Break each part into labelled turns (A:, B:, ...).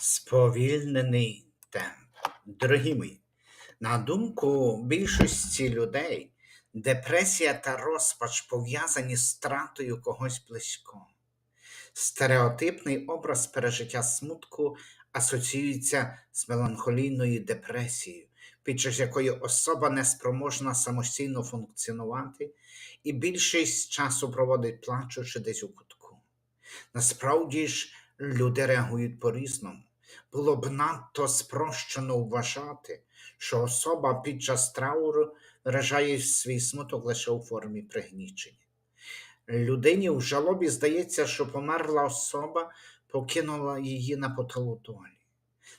A: Сповільнений темп. Дорогі мої, на думку більшості людей, депресія та розпач пов'язані з стратою когось близького. Стереотипний образ пережиття смутку асоціюється з меланхолійною депресією, під час якої особа неспроможна самостійно функціонувати і більшість часу проводить плачучи десь у кутку. Насправді ж люди реагують по-різному. Було б надто спрощено вважати, що особа під час трауру виражає свій смуток лише у формі пригнічення. Людині в жалобі здається, що померла особа покинула її на поталу долі.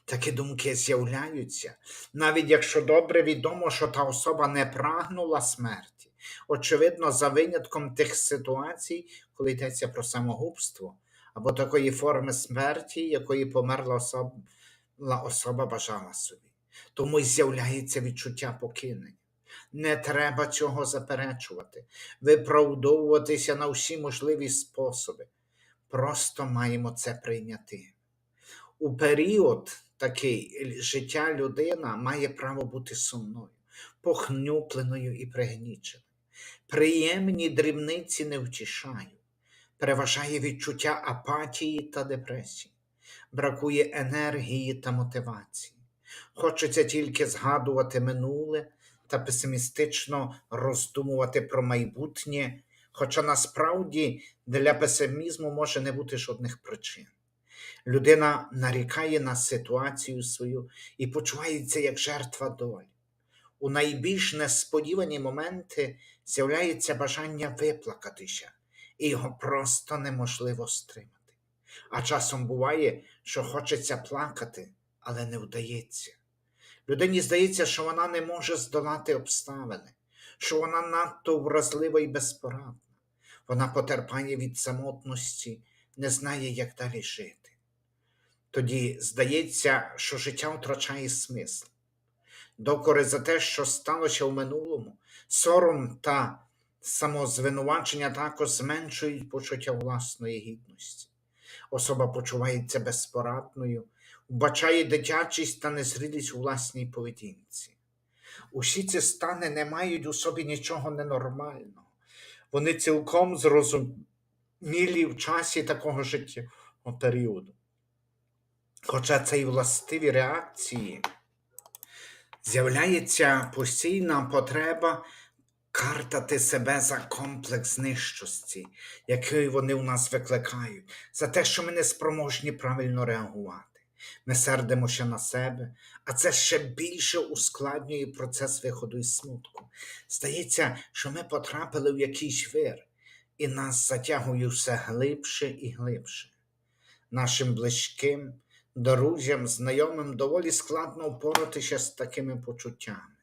A: Такі думки з'являються, навіть якщо добре відомо, що та особа не прагнула смерті. Очевидно, за винятком тих ситуацій, коли йдеться про самогубство, або такої форми смерті, якої померла особа, особа бажала собі. Тому й з'являється відчуття покинення. Не треба цього заперечувати, виправдовуватися на всі можливі способи. Просто маємо це прийняти. У період такий життя людина має право бути сумною, похнюпленою і пригніченою. Приємні дрібниці не втішають, переважає відчуття апатії та депресії, бракує енергії та мотивації. Хочеться тільки згадувати минуле та песимістично роздумувати про майбутнє, хоча насправді для песимізму може не бути жодних причин. Людина нарікає на ситуацію свою і почувається як жертва долі. У найбільш несподівані моменти з'являється бажання виплакатися, і його просто неможливо стримати. А часом буває, що хочеться плакати, але не вдається. Людині здається, що вона не може здолати обставини, що вона надто вразлива і безпорадна. Вона потерпає від самотності, не знає, як далі жити. Тоді здається, що життя втрачає смисл. Докори за те, що сталося в минулому, сором та самозвинувачення також зменшують почуття власної гідності. Особа почувається безпорадною, вбачає дитячість та незрілість у власній поведінці. Усі ці стани не мають у собі нічого ненормального. Вони цілком зрозумілі в часі такого життєвого періоду. Хоча це й властиві реакції, з'являється постійна потреба картати себе за комплекс нижчості, який вони у нас викликають, за те, що ми не спроможні правильно реагувати. Ми сердимося на себе, а це ще більше ускладнює процес виходу із смутку. Здається, що ми потрапили в якийсь вир, і нас затягує все глибше і глибше. Нашим близьким, друзям, знайомим доволі складно впоратися з такими почуттями.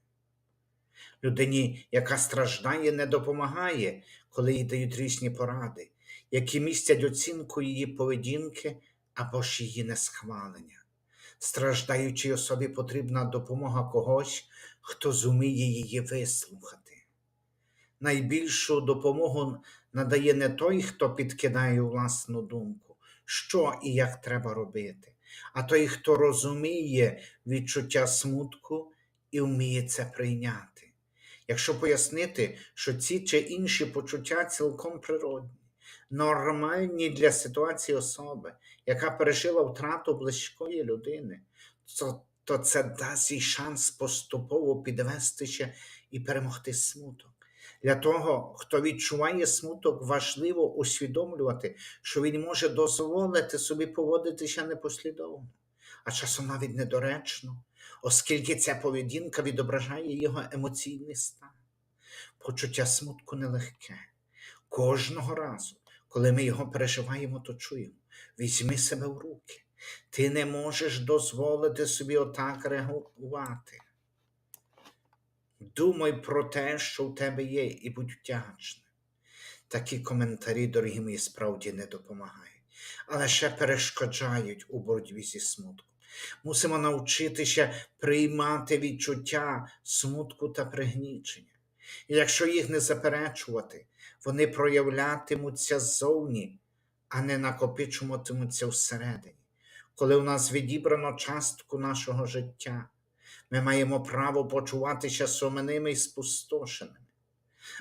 A: Людині, яка страждає, не допомагає, коли їй дають різні поради, які містять оцінку її поведінки або ж її несхвалення. Страждаючій особі потрібна допомога когось, хто зуміє її вислухати. Найбільшу допомогу надає не той, хто підкидає власну думку, що і як треба робити, а той, хто розуміє відчуття смутку і вміє це прийняти. Якщо пояснити, що ці чи інші почуття цілком природні, нормальні для ситуації особи, яка пережила втрату близької людини, то, то це дасть їй шанс поступово підвестися і перемогти смуток. Для того, хто відчуває смуток, важливо усвідомлювати, що він може дозволити собі поводитися непослідовно, а часом навіть недоречно, оскільки ця поведінка відображає його емоційний стан. Почуття смутку нелегке. Кожного разу, коли ми його переживаємо, то чуємо. Візьми себе в руки. Ти не можеш дозволити собі отак реагувати. Думай про те, що в тебе є, і будь вдячним. Такі коментарі, дорогі мої, справді не допомагають, але ще перешкоджають у боротьбі зі смутком. Мусимо навчитися приймати відчуття смутку та пригнічення. І якщо їх не заперечувати, вони проявлятимуться ззовні, а не накопичуватимуться всередині. коли у нас відібрано частку нашого життя. Ми маємо право почуватися сумними і спустошеними.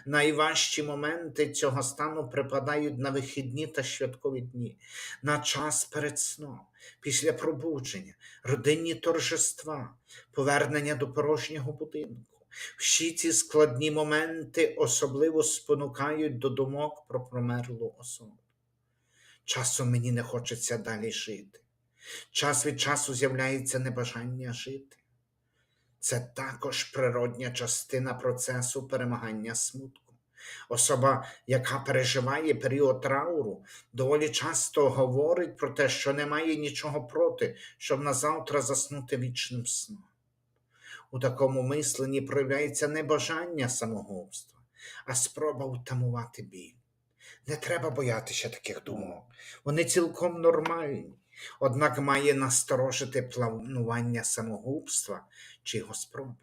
A: Найважчі моменти цього стану припадають на вихідні та святкові дні, на час перед сном, після пробудження, родинні торжества, повернення до порожнього будинку. Всі ці складні моменти особливо спонукають до думок про промерлу особу. Часом мені не хочеться далі жити. Час від часу з'являється небажання жити. Це також природня частина процесу перемагання смутку. Особа, яка переживає період трауру, доволі часто говорить про те, що немає нічого проти, щоб назавтра заснути вічним сном. У такому мисленні проявляється не бажання самогубства, а спроба утамувати біль. Не треба боятися таких думок. Вони цілком нормальні, однак має насторожити планування самогубства чи його спроби.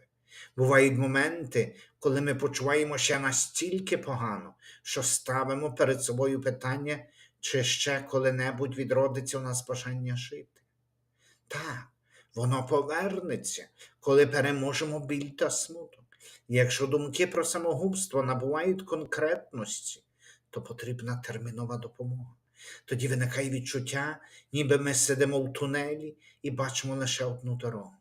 A: Бувають моменти, коли ми почуваємося настільки погано, що ставимо перед собою питання, чи ще коли-небудь відродиться у нас бажання жити. Так, воно повернеться, коли переможемо біль та смуток. Якщо думки про самогубство набувають конкретності, то потрібна термінова допомога. Тоді виникає відчуття, ніби ми сидимо в тунелі і бачимо лише одну дорогу.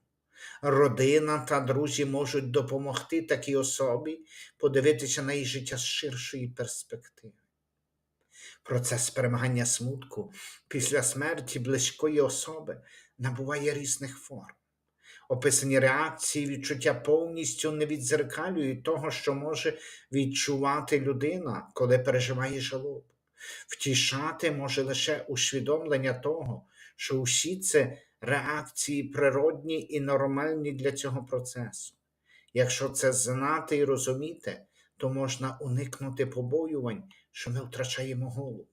A: Родина та друзі можуть допомогти такій особі подивитися на її життя з ширшої перспективи. Процес перемагання смутку після смерті близької особи набуває різних форм. Описані реакції відчуття повністю не відзеркалюють того, що може відчувати людина, коли переживає жалобу. Втішати може лише усвідомлення того, що усі це реакції природні і нормальні для цього процесу. Якщо це знати і розуміти, то можна уникнути побоювань, що ми втрачаємо голову.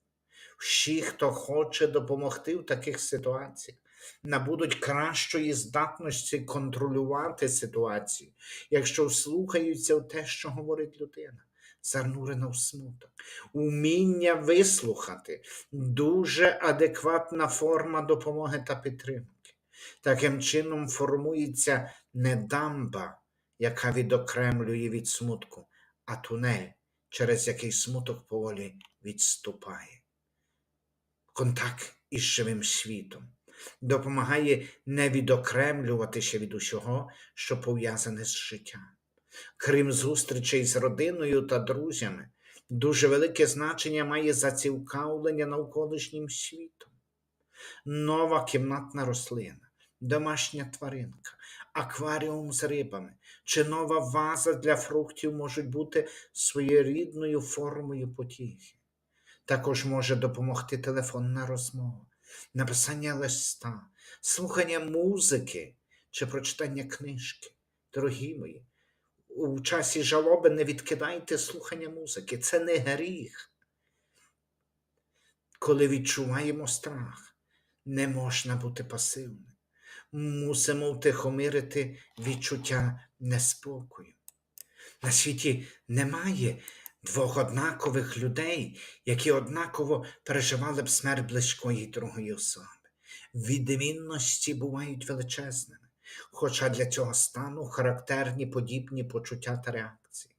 A: Всі, хто хоче допомогти в таких ситуаціях, набудуть кращої здатності контролювати ситуацію, якщо вслухаються в те, що говорить людина, занурена в смуток. Уміння вислухати дуже адекватна форма допомоги та підтримки. Таким чином формується не дамба, яка відокремлює від смутку, а тунель, через який смуток поволі відступає. Контакт із живим світом допомагає не відокремлюватися від усього, що пов'язане з життям. Крім зустрічей з родиною та друзями, дуже велике значення має зацікавлення навколишнім світом. Нова кімнатна рослина, домашня тваринка, акваріум з рибами чи нова ваза для фруктів можуть бути своєрідною формою потіхи. Також може допомогти телефонна розмова, написання листа, слухання музики чи прочитання книжки. Дорогі мої, у часі жалоби не відкидайте слухання музики. Це не гріх. Коли відчуваємо страх, не можна бути пасивним. Мусимо втихомирити відчуття неспокою. На світі немає двох однакових людей, які однаково переживали б смерть близької другої особи. Відмінності бувають величезними, хоча для цього стану характерні подібні почуття та реакції.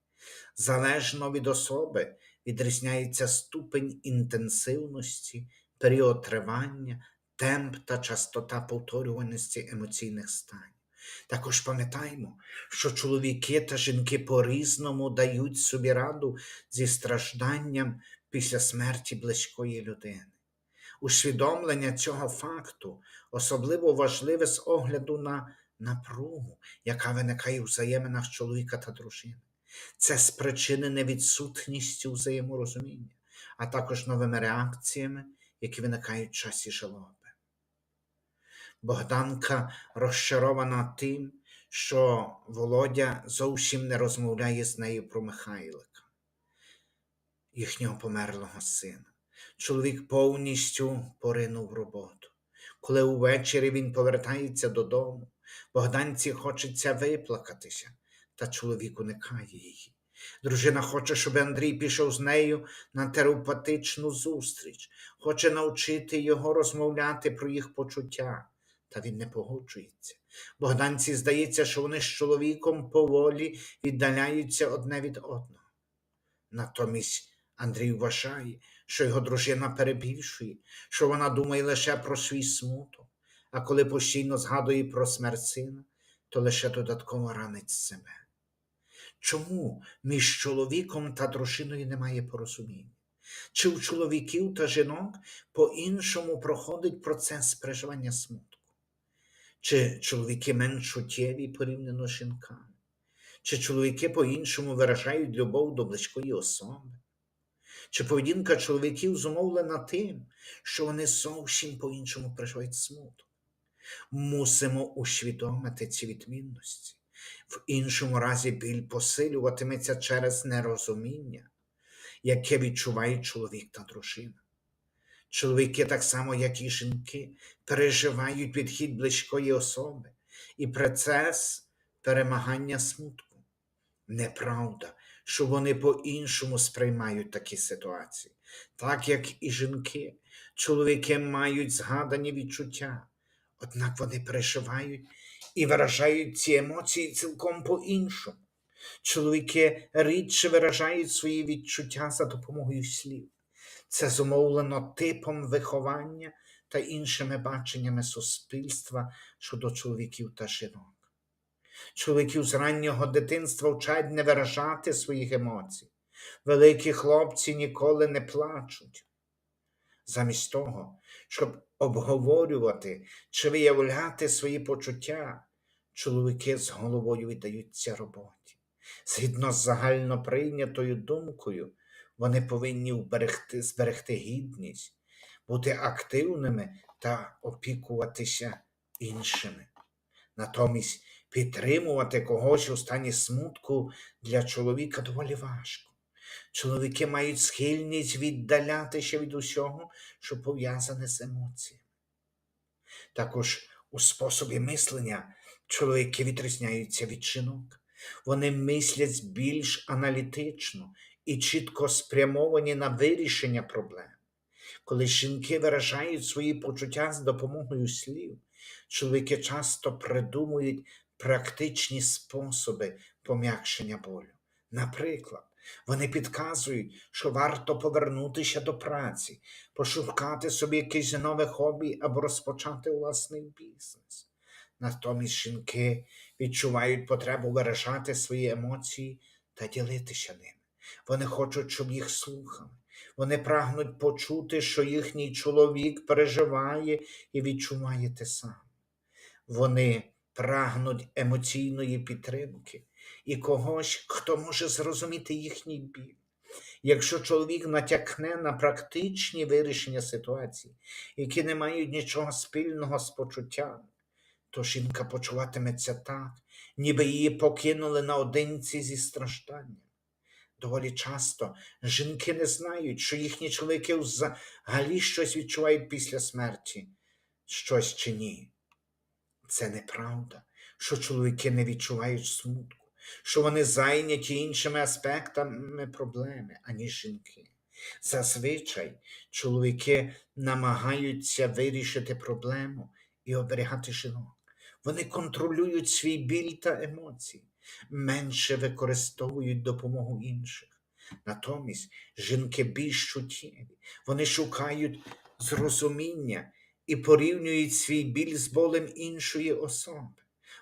A: Залежно від особи відрізняється ступень інтенсивності, період тривання, темп та частота повторюваності емоційних станів. Також пам'ятаємо, що чоловіки та жінки по-різному дають собі раду зі стражданням після смерті близької людини. Усвідомлення цього факту особливо важливе з огляду на напругу, яка виникає у взаєминах чоловіка та дружини. Це спричинене відсутністю взаєморозуміння, а також новими реакціями, які виникають в часі жалоби. Богданка розчарована тим, що Володя зовсім не розмовляє з нею про Михайлика, їхнього померлого сина. Чоловік повністю поринув роботу. Коли увечері він повертається додому, Богданці хочеться виплакатися, та чоловік уникає її. Дружина хоче, щоб Андрій пішов з нею на терапевтичну зустріч, хоче навчити його розмовляти про їх почуття, Та він не погоджується. Богданці здається, що вони з чоловіком поволі віддаляються одне від одного. Натомість Андрій вважає, що його дружина перебільшує, що вона думає лише про свій смуток, а коли постійно згадує про смерть сина, то лише додатково ранить себе. Чому між чоловіком та дружиною немає порозуміння? Чи у чоловіків та жінок по-іншому проходить процес переживання смутку? Чи чоловіки менш чуттєві порівняно з жінками? Чи чоловіки по-іншому виражають любов до близької особи? Чи поведінка чоловіків зумовлена тим, що вони зовсім по-іншому переживають смуток? Мусимо усвідомити ці відмінності. В іншому разі біль посилюватиметься через нерозуміння, яке відчувають чоловік та дружина. Чоловіки, так само, як і жінки, переживають відхід близької особи і процес перемагання смутку. Неправда, що вони по-іншому сприймають такі ситуації, так як і жінки, чоловіки мають згадані відчуття, однак вони переживають і виражають ці емоції цілком по-іншому. Чоловіки рідше виражають свої відчуття за допомогою слів. Це зумовлено типом виховання та іншими баченнями суспільства щодо чоловіків та жінок. Чоловіків з раннього дитинства вчать не виражати своїх емоцій. Великі хлопці ніколи не плачуть. Замість того, щоб обговорювати чи виявляти свої почуття, чоловіки з головою віддаються роботі. Згідно з загально прийнятою думкою, вони повинні вберегти, зберегти гідність, бути активними та опікуватися іншими. Натомість підтримувати когось у стані смутку для чоловіка доволі важко. Чоловіки мають схильність віддалятися від усього, що пов'язане з емоціями. Також у способі мислення чоловіки відрізняються від жінок. Вони мислять більш аналітично і чітко спрямовані на вирішення проблем. Коли жінки виражають свої почуття з допомогою слів, чоловіки часто придумують практичні способи пом'якшення болю. Наприклад, вони підказують, що варто повернутися до праці, пошукати собі якесь нове хобі або розпочати власний бізнес. Натомість жінки відчувають потребу виражати свої емоції та ділитися ними. Вони хочуть, щоб їх слухали. Вони прагнуть почути, що їхній чоловік переживає і відчуває те саме. Вони прагнуть емоційної підтримки і когось, хто може зрозуміти їхній біль. Якщо чоловік натякне на практичні вирішення ситуації, які не мають нічого спільного з почуттями, то жінка почуватиметься так, ніби її покинули наодинці зі стражданням. Доволі часто жінки не знають, що їхні чоловіки взагалі щось відчувають після смерті, щось чи ні. Це неправда, що чоловіки не відчувають смутку, що вони зайняті іншими аспектами проблеми, аніж жінки. Зазвичай чоловіки намагаються вирішити проблему і оберігати жінок. Вони контролюють свій біль та емоції, менше використовують допомогу інших. Натомість жінки більш чуттєві, вони шукають зрозуміння і порівнюють свій біль з болем іншої особи.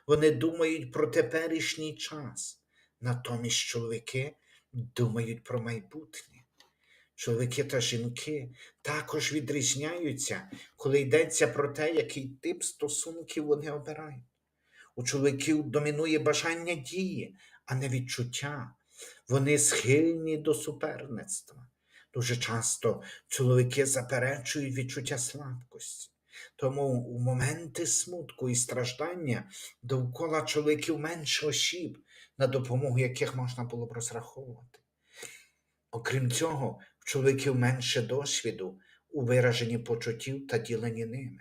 A: Вони думають про теперішній час, натомість чоловіки думають про майбутнє. Чоловіки та жінки також відрізняються, коли йдеться про те, який тип стосунків вони обирають. У чоловіків домінує бажання дії, а не відчуття. Вони схильні до суперництва. Дуже часто чоловіки заперечують відчуття слабкості. Тому у моменти смутку і страждання довкола чоловіків менше осіб, на допомогу яких можна було б розраховувати. Окрім цього, в чоловіків менше досвіду у вираженні почуттів та діленні ними.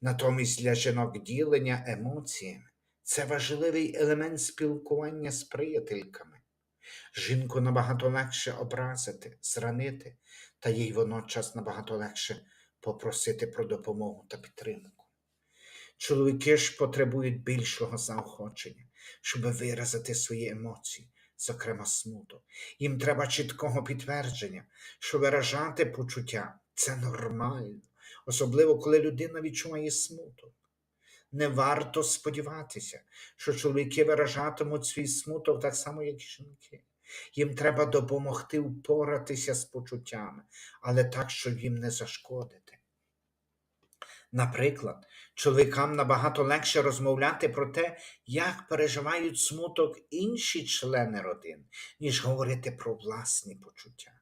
A: Натомість для жінок ділення емоціями це важливий елемент спілкування з приятельками. Жінку набагато легше образити, зранити, та їй водночас набагато легше попросити про допомогу та підтримку. Чоловіки ж потребують більшого заохочення, щоб виразити свої емоції, зокрема смуток. Їм треба чіткого підтвердження, що виражати почуття це нормально, особливо коли людина відчуває смуток. Не варто сподіватися, що чоловіки виражатимуть свій смуток так само, як і жінки. Їм треба допомогти впоратися з почуттями, але так, щоб їм не зашкодити. Наприклад, чоловікам набагато легше розмовляти про те, як переживають смуток інші члени родини, ніж говорити про власні почуття.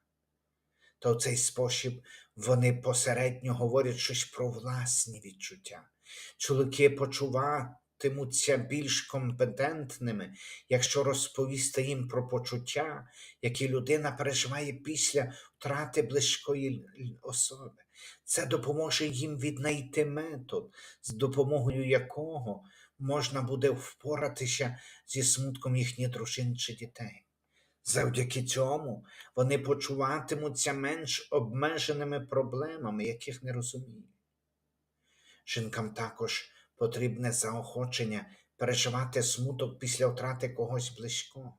A: То в цей спосіб вони посередньо говорять щось про власні відчуття. Чоловіки почуватимуться більш компетентними, якщо розповісти їм про почуття, які людина переживає після втрати близької особи. Це допоможе їм віднайти метод, з допомогою якого можна буде впоратися зі смутком їхніх дружин чи дітей. Завдяки цьому вони почуватимуться менш обмеженими проблемами, яких не розуміють. Жінкам також потрібне заохочення переживати смуток після втрати когось близького.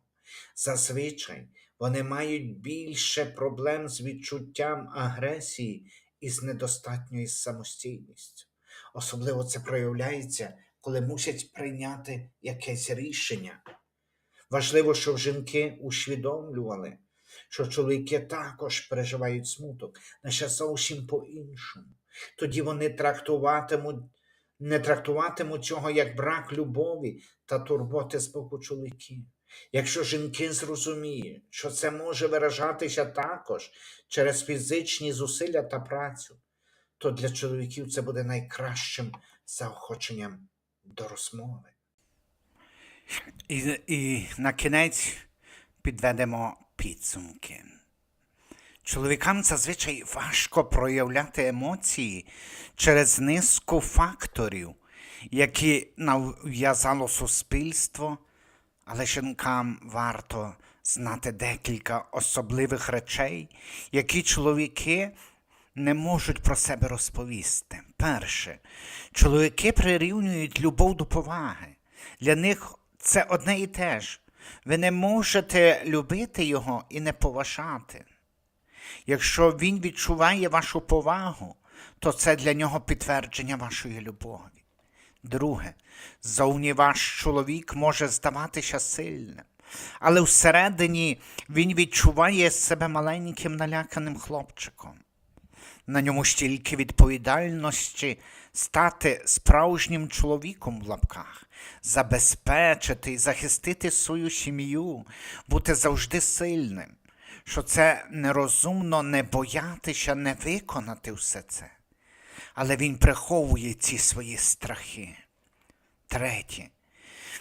A: Зазвичай вони мають більше проблем з відчуттям агресії і з недостатньою самостійністю. Особливо це проявляється, коли мусять прийняти якесь рішення. Важливо, щоб жінки усвідомлювали, що чоловіки також переживають смуток, лише зовсім по-іншому. Тоді вони трактуватимуть, не трактуватимуть цього як брак любові та турботи з боку чоловіків. Якщо жінки зрозуміють, що це може виражатися також через фізичні зусилля та працю, то для чоловіків це буде найкращим заохоченням до розмови.
B: І, і на кінець підведемо підсумки. Чоловікам зазвичай важко проявляти емоції через низку факторів, які нав'язало суспільство, але жінкам варто знати декілька особливих речей, які чоловіки не можуть про себе розповісти. Перше, чоловіки прирівнюють любов до поваги. Для них це одне і те ж. Ви не можете любити його і не поважати. Якщо він відчуває вашу повагу, то це для нього підтвердження вашої любові. Друге, зовні ваш чоловік може здаватися сильним, але всередині він відчуває себе маленьким наляканим хлопчиком. На ньому стільки відповідальності стати справжнім чоловіком в лапках, забезпечити і захистити свою сім'ю, бути завжди сильним, що це нерозумно не боятися не виконати все це. Але він приховує ці свої страхи. Третє.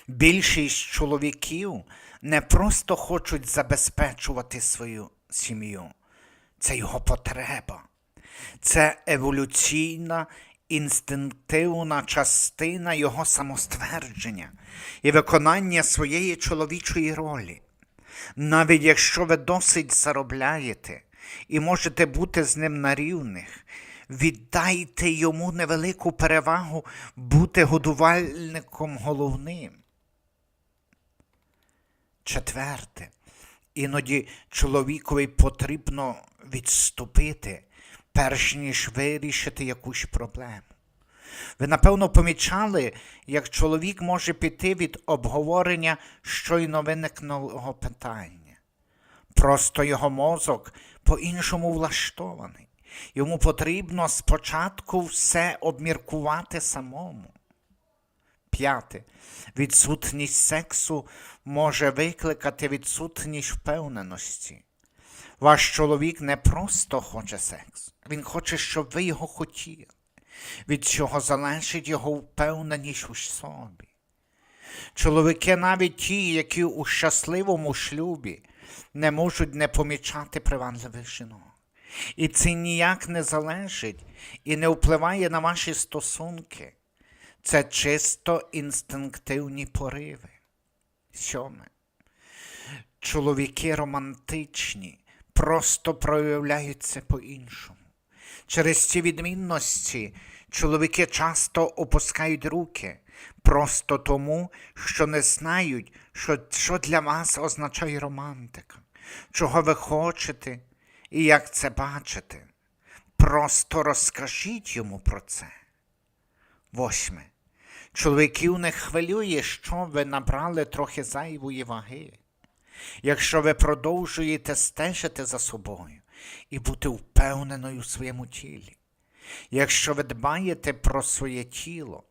B: Більшість чоловіків не просто хочуть забезпечувати свою сім'ю, це його потреба. Це еволюційна, інстинктивна частина його самоствердження і виконання своєї чоловічої ролі. Навіть якщо ви досить заробляєте і можете бути з ним на рівних, віддайте йому невелику перевагу бути годувальником головним. Четверте, іноді чоловікові потрібно відступити, перш ніж вирішити якусь проблему. Ви, напевно, помічали, як чоловік може піти від обговорення щойно виникнулого питання. Просто його мозок по-іншому влаштований. Йому потрібно спочатку все обміркувати самому. П'яте. Відсутність сексу може викликати відсутність впевненості. Ваш чоловік не просто хоче секс, він хоче, щоб ви його хотіли. Від цього залежить його впевненість у собі. Чоловіки, навіть ті, які у щасливому шлюбі, не можуть не помічати привабливих жінок. І це ніяк не залежить і не впливає на ваші стосунки. Це чисто інстинктивні пориви. Сьоме. Чоловіки романтичні просто проявляються по-іншому. Через ці відмінності Чоловіки часто опускають руки просто тому, що не знають, що, що для вас означає романтика, чого ви хочете і як це бачите. Просто розкажіть йому про це. Восьме. Чоловіків не хвилює, що ви набрали трохи зайвої ваги. Якщо ви продовжуєте стежити за собою і бути впевненою в своєму тілі, якщо ви дбаєте про своє тіло,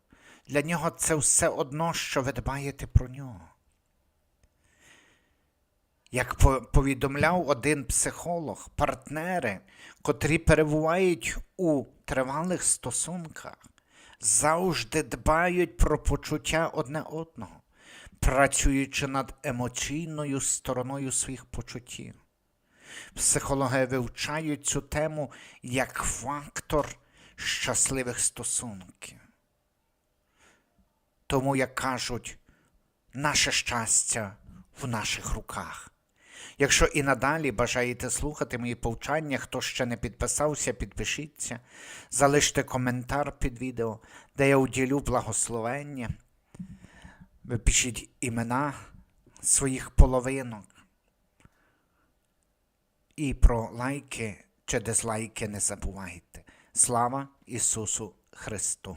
B: для нього це все одно, що ви дбаєте про нього. Як повідомляв один психолог, партнери, котрі перебувають у тривалих стосунках, завжди дбають про почуття одне одного, працюючи над емоційною стороною своїх почуттів. Психологи вивчають цю тему як фактор щасливих стосунків. Тому, як кажуть, наше щастя в наших руках. Якщо і надалі бажаєте слухати мої повчання, хто ще не підписався, підпишіться, залиште коментар під відео, де я уділю благословення. Ви пишіть імена своїх половинок. І про лайки чи дизлайки не забувайте. Слава Ісусу Христу!